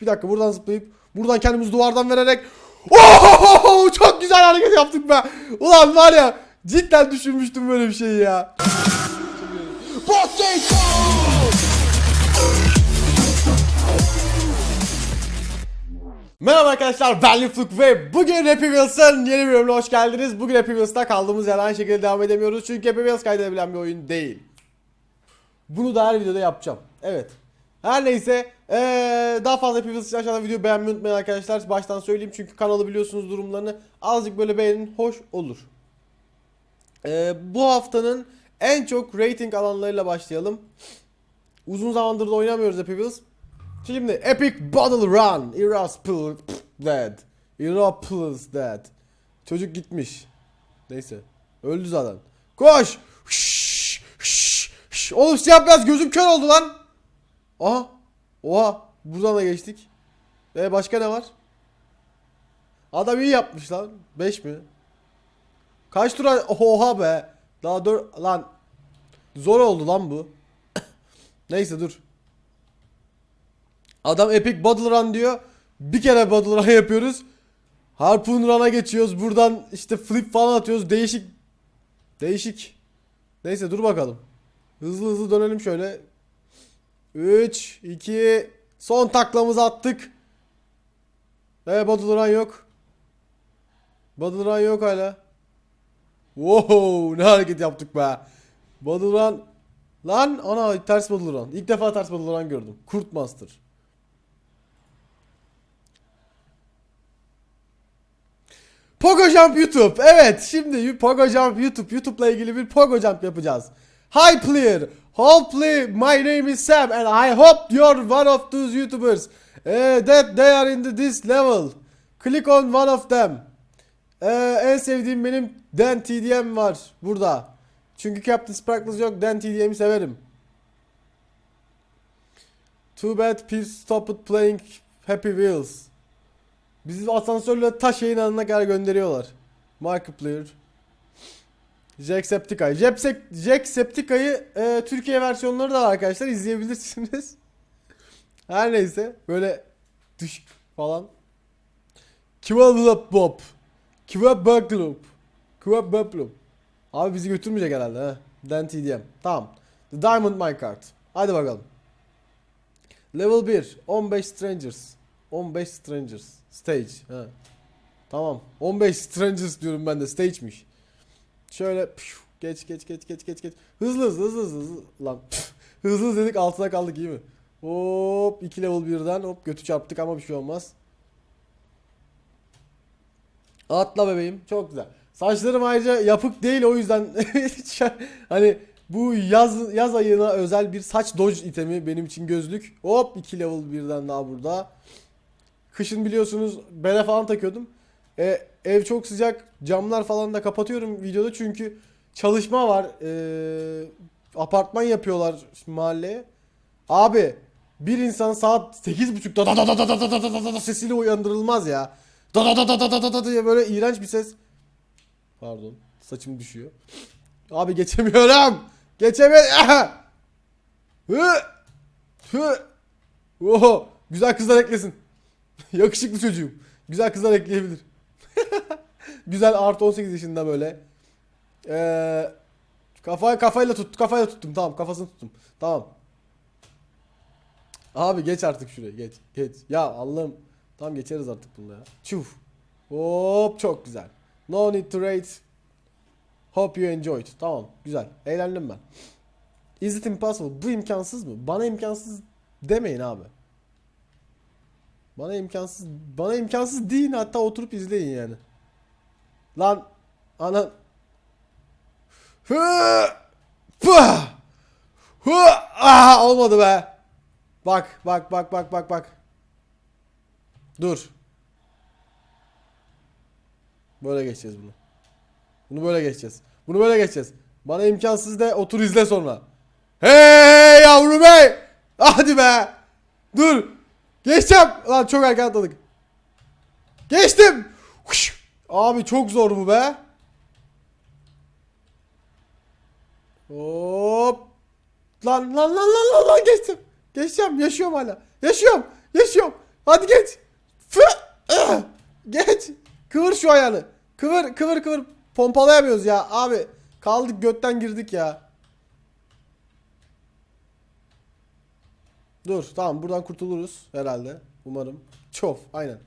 Bir dakika buradan zıplayıp buradan kendimizi duvardan vererek Oho çok güzel hareket yaptık be. Ulan var ya cidden düşünmüştüm böyle bir şeyi ya. Merhaba arkadaşlar ben Lifluk ve bugün Happy Wheels'ın yeni bir bölümüne hoş geldiniz. Bugün Happy Wheels'ta kaldığımız yerden şekilde devam edemiyoruz çünkü Happy Wheels kaydedebilen bir oyun değil. Bunu da her videoda yapacağım. Evet. Her neyse ee, daha fazla Wheels için aşağıdan videoyu beğenmeyi unutmayın arkadaşlar. Baştan söyleyeyim çünkü kanalı biliyorsunuz durumlarını. Azıcık böyle beğenin hoş olur. Ee, bu haftanın en çok rating alanlarıyla başlayalım. Uzun zamandır da oynamıyoruz Wheels. Şimdi Epic Battle Run. Irasple dead. Iraples dead. Çocuk gitmiş. Neyse. Öldü zaten. Koş. Şşş, şşş, şşş. Oğlum siyah beyaz gözüm kör oldu lan. Aha. Oha. Buradan da geçtik. E başka ne var? Adam iyi yapmış lan. 5 mi? Kaç tura? Oha be. Daha 4 lan. Zor oldu lan bu. Neyse dur. Adam Epic Battle Run diyor. Bir kere Battle Run yapıyoruz. Harpoon Run'a geçiyoruz. Buradan işte flip falan atıyoruz. Değişik. Değişik. Neyse dur bakalım. Hızlı hızlı dönelim şöyle. 3, 2, son taklamızı attık. Evet Run yok. Run yok hala. Wow ne hareket yaptık be. Run. Lan ana ters Run. İlk defa ters Run gördüm. Kurt Master. Pogo Jump YouTube. Evet şimdi Pogo Jump YouTube. YouTube'la ilgili bir Pogo Jump yapacağız. Hi player. Hopefully my name is Sam and I hope you're one of those YouTubers eh, that they are in the, this level. Click on one of them. Eh, en sevdiğim benim Dan TDM var burada. Çünkü Captain Sparkles yok. Dan TDM'i severim. Too bad people stopped playing Happy Wheels. Bizi asansörle taş yayın alanına kadar gönderiyorlar. Markiplier. Jacksepticeye. Jacksep Jacksepticeye'yi e, Türkiye versiyonları da var arkadaşlar. izleyebilirsiniz. Her neyse. Böyle düşük falan. Kivablup Bob. Kivablup. Kivablup. Abi bizi götürmeyecek herhalde ha. Dan TDM. Tamam. The Diamond Minecart. Hadi bakalım. Level 1. 15 Strangers. 15 Strangers. Stage. Ha. Tamam. 15 Strangers diyorum ben de. Stage'miş. Şöyle pşu, geç geç geç geç geç geç. Hızlı hızlı hızlı hızlı. Lan püf, hızlı hızlı dedik altına kaldık iyi mi? Hop 2 level birden hop götü çarptık ama bir şey olmaz. Atla bebeğim. Çok güzel. Saçlarım ayrıca yapık değil o yüzden hani bu yaz yaz ayına özel bir saç dodge itemi benim için gözlük. Hop 2 level birden daha burada. Kışın biliyorsunuz bere falan takıyordum. E, ev çok sıcak. Camlar falan da kapatıyorum videoda çünkü çalışma var. E, apartman yapıyorlar mahalleye. Abi bir insan saat 8.30'da da da da da da da da da da da sesiyle uyandırılmaz ya. Da da da da da da da da diye böyle iğrenç bir ses. Pardon. Saçım düşüyor. Abi geçemiyorum. Geçemiyorum. Hı. Güzel kızlar eklesin. Yakışıklı çocuğum. Güzel kızlar ekleyebilir. Güzel artı 18 yaşında böyle. Ee, kafa kafayla tut kafayla tuttum tamam kafasını tuttum. Tamam. Abi geç artık şuraya geç geç. Ya Allah'ım tamam geçeriz artık bunu ya. Çuf. Hop çok güzel. No need to rate. Hope you enjoyed. Tamam güzel. Eğlendim ben. Is it impossible? Bu imkansız mı? Bana imkansız demeyin abi. Bana imkansız bana imkansız değil hatta oturup izleyin yani. Lan ana Hı! Pah! Hı! Ah, olmadı be. Bak bak bak bak bak bak. Dur. Böyle geçeceğiz bunu. Bunu böyle geçeceğiz. Bunu böyle geçeceğiz. Bana imkansız de otur izle sonra. Hey yavrum hey! Hadi be! Dur! Geçeceğim! Lan çok erken atladık. Geçtim! Huş! Abi çok zor bu be. Hop! Lan lan lan lan lan lan geçtim. Geçeceğim. Yaşıyorum hala. Yaşıyorum. Yaşıyorum. Hadi geç. Fı! Ah! Geç. Kıvır şu ayağını. Kıvır kıvır kıvır. Pompalayamıyoruz ya abi. Kaldık götten girdik ya. Dur tamam buradan kurtuluruz herhalde. Umarım. Çof aynen.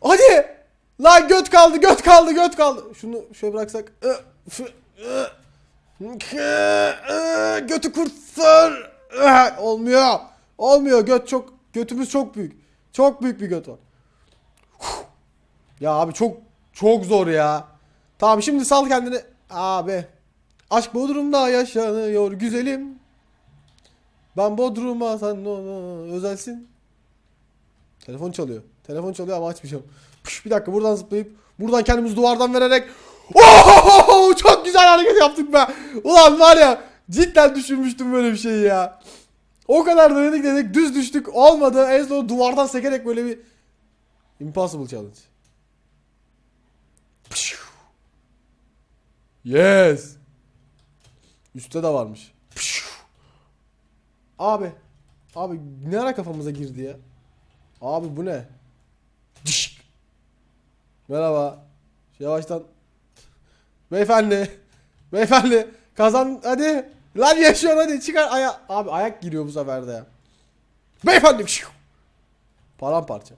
Hadi. Lan göt kaldı göt kaldı göt kaldı. Şunu şöyle bıraksak. Götü kurtar. Olmuyor. Olmuyor göt çok götümüz çok büyük. Çok büyük bir göt var. Ya abi çok çok zor ya. Tamam şimdi sal kendini. Abi. Aşk Bodrum'da yaşanıyor güzelim. Ben Bodrum'a sen ona özelsin. Telefon çalıyor. Telefon çalıyor ama açmayacağım. Püş, bir dakika buradan zıplayıp buradan kendimizi duvardan vererek Ohohoho! çok güzel hareket yaptık be. Ulan var ya cidden düşünmüştüm böyle bir şeyi ya. O kadar denedik dedik düz düştük olmadı. En son duvardan sekerek böyle bir impossible challenge. Yes. Üstte de varmış. Abi. Abi ne ara kafamıza girdi ya? Abi bu ne? Dişk. Merhaba. Yavaştan. Beyefendi. Beyefendi. Kazan hadi. Lan yaşıyor hadi çıkar aya Abi ayak giriyor bu sefer de ya. Beyefendi. Paramparça.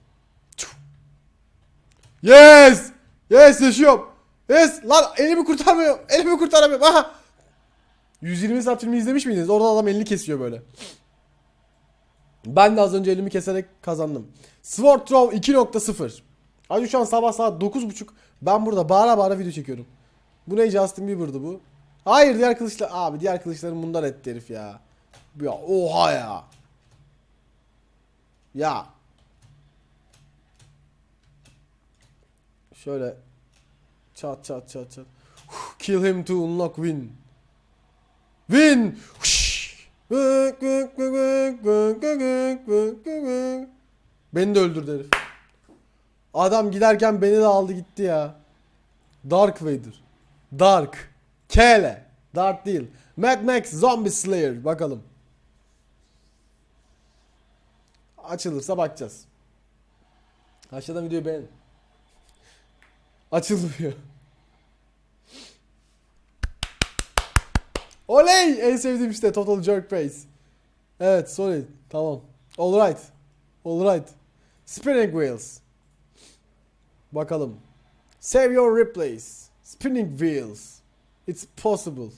Yes. Yes yaşıyorum. Yes. Lan elimi kurtarmıyor. Elimi kurtaramıyorum. Aha. 120 saat filmi izlemiş miydiniz? Orada adam elini kesiyor böyle. Ben de az önce elimi keserek kazandım. Sword Throw 2.0. Acı şu an sabah saat 9.30. Ben burada bağıra bağıra video çekiyorum. Bu ne Justin Bieber'dı bu? Hayır diğer kılıçlar. Abi diğer kılıçların bundan etti herif ya. Ya oha ya. Ya. Şöyle. Çat çat çat çat. Kill him to unlock win. Win. Beni de öldürdü herif. Adam giderken beni de aldı gitti ya. Dark Vader. Dark. Kele. Dark değil. Mad Max Zombie Slayer. Bakalım. Açılırsa bakacağız. Aşağıdan videoyu beğenin. Açılmıyor. Oley! En sevdiğim işte Total Jerk Pace. Evet sorry. Tamam. Alright. Alright. Spinning Wheels. Bakalım. Save your replays. Spinning Wheels. It's possible.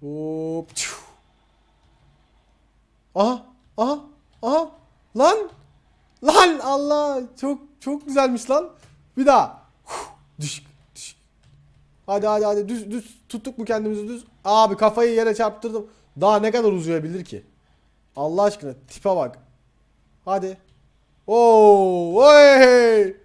Hop. Aha. Aha. Aha. Lan. Lan Allah. Çok çok güzelmiş lan. Bir daha. Huh, Düş. Düş. Hadi hadi hadi düz düz tuttuk mu kendimizi düz. Abi kafayı yere çarptırdım. Daha ne kadar uzayabilir ki? Allah aşkına tipe bak. Hadi. Oo, oy!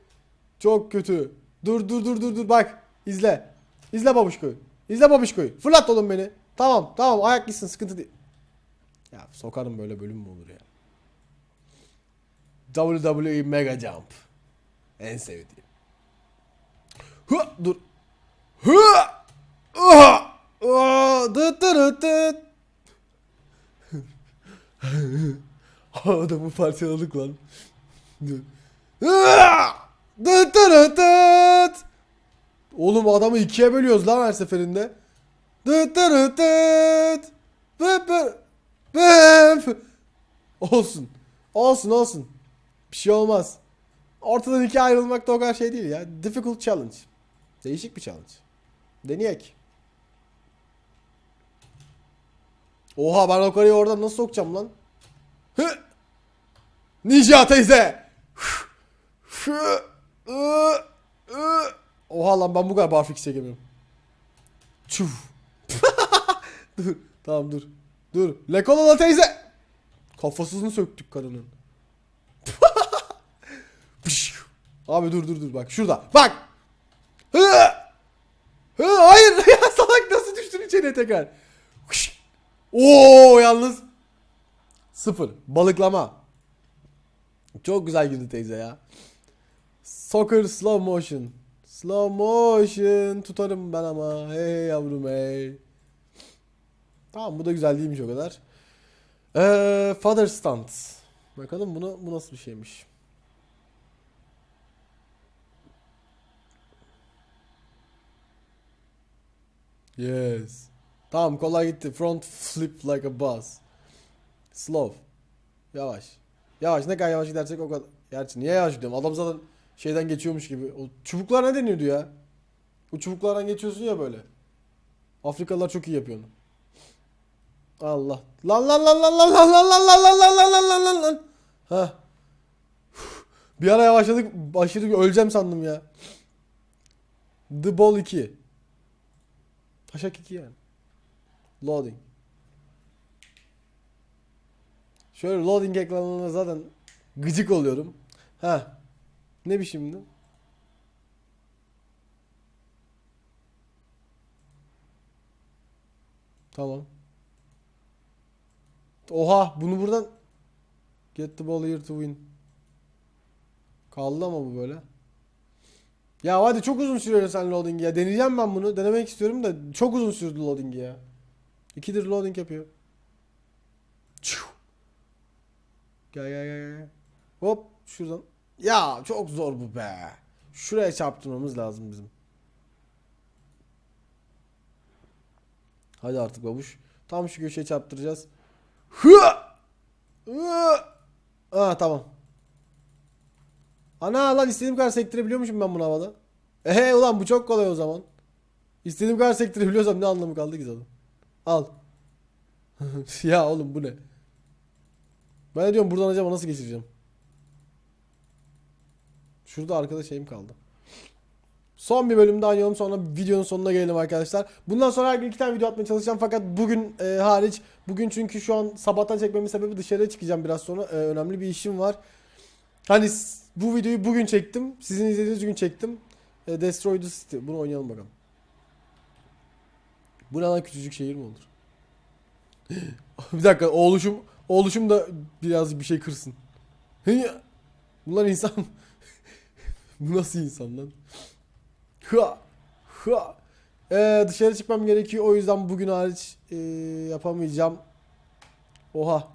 Çok kötü. Dur dur dur dur dur bak. İzle. İzle babuşkoyu. İzle babuşkoyu. Fırlat oğlum beni. Tamam tamam ayak gitsin sıkıntı değil. Ya sokarım böyle bölüm mü olur ya? WWE Mega Jump. En sevdiğim. Hı, dur. Adamı parçaladık lan. Oğlum adamı ikiye bölüyoruz lan her seferinde. Olsun. Olsun olsun. Bir şey olmaz. Ortadan ikiye ayrılmak da o kadar şey değil ya. Difficult challenge. Değişik bir challenge. Deneyek. Oha ben o karıyı oradan nasıl sokacağım lan? Hı! Ninja teyze! Oha lan ben bu kadar barfix çekemiyorum. Çuf. dur. Tamam dur. Dur. Lekolala teyze. Kafasını söktük karının. Abi dur dur dur bak şurada. Bak. Hı! Hı, hayır ya salak nasıl düştün içeriye tekrar? Oo yalnız sıfır balıklama. Çok güzel girdi teyze ya. Soccer slow motion. Slow motion tutarım ben ama. Hey yavrum hey. Tamam bu da güzel değilmiş o kadar. Ee, father stunt. Bakalım bunu bu nasıl bir şeymiş. Yes. Tamam kolay gitti. Front flip like a boss. Slow. Yavaş. Yavaş ne kadar yavaş gidersek o kadar. Gerçi niye yavaş gidiyorum? Adam zaten şeyden geçiyormuş gibi. O çubuklar ne deniyordu ya? Bu çubuklardan geçiyorsun ya böyle. Afrikalılar çok iyi yapıyor onu. Allah. Lan lan lan lan lan lan lan lan lan lan lan lan lan lan lan. Heh. Bir ara yavaşladık. Aşırı öleceğim sandım ya. The Ball 2. Taşak 2 yani. Loading. Şöyle loading ekranına zaten gıcık oluyorum. Ha. Ne bir şimdi? Tamam. Oha bunu buradan Get the ball here to win. Kaldı ama bu böyle. Ya hadi çok uzun sürüyor sen loading ya. Deneyeceğim ben bunu. Denemek istiyorum da çok uzun sürdü loading ya. İkidir loading yapıyor. Çiu. Gel gel gel. Hop şuradan. Ya çok zor bu be. Şuraya çarptırmamız lazım bizim. Hadi artık babuş. Tam şu köşeye çarptıracağız. Hı! Hı! Aa tamam. Ana lan istediğim kadar sektirebiliyormuşum ben bunu havada. Ehe ulan bu çok kolay o zaman. İstediğim kadar sektirebiliyorsam ne anlamı kaldı ki zaten. Al. ya oğlum bu ne? Ben de diyorum buradan acaba nasıl geçireceğim? Şurada arkada şeyim kaldı. Son bir bölüm daha oynayalım sonra videonun sonuna gelelim arkadaşlar. Bundan sonra her gün iki tane video atmaya çalışacağım fakat bugün e, hariç bugün çünkü şu an sabahtan çekmemin sebebi dışarıya çıkacağım biraz sonra. E, önemli bir işim var. Hani bu videoyu bugün çektim. Sizin izlediğiniz gün çektim. E, Destroy the City. Bunu oynayalım bakalım. Bu ne lan küçücük şehir mi olur? bir dakika oğluşum oğluşum da biraz bir şey kırsın. Bunlar insan Bu nasıl insan lan? Hua! Hua! Ee, dışarı çıkmam gerekiyor. O yüzden bugün hariç ee, yapamayacağım. Oha.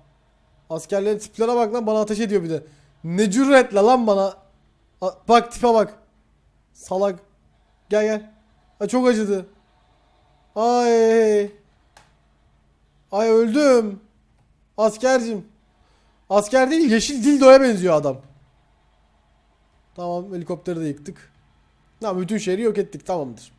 Askerlerin tiplere bak lan bana ateş ediyor bir de. Ne cüretle lan bana. A- bak tipe bak. Salak. Gel gel. Ha, çok acıdı. Ay. Ay öldüm. Askercim. Asker değil yeşil dildoya benziyor adam. Tamam helikopteri de yıktık. Tamam bütün şehri yok ettik tamamdır.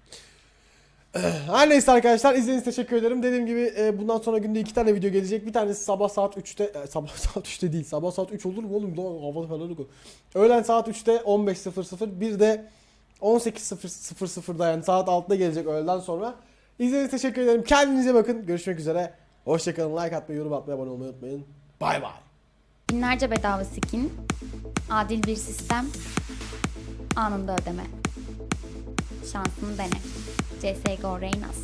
Her neyse arkadaşlar izlediğiniz teşekkür ederim. Dediğim gibi e, bundan sonra günde iki tane video gelecek. Bir tanesi sabah saat 3'te e, sabah saat 3'te değil. Sabah saat 3 olur mu oğlum? Daha hava falan yok. Öğlen saat 3'te 15.00 bir de 18.00'da yani saat 6'da gelecek öğleden sonra. İzlediğiniz teşekkür ederim. Kendinize bakın. Görüşmek üzere. Hoşçakalın. Like atmayı, yorum atmayı, abone olmayı unutmayın. Bay bay. Binlerce bedava skin, adil bir sistem, anında ödeme. Şansını dene. desde Gorenas.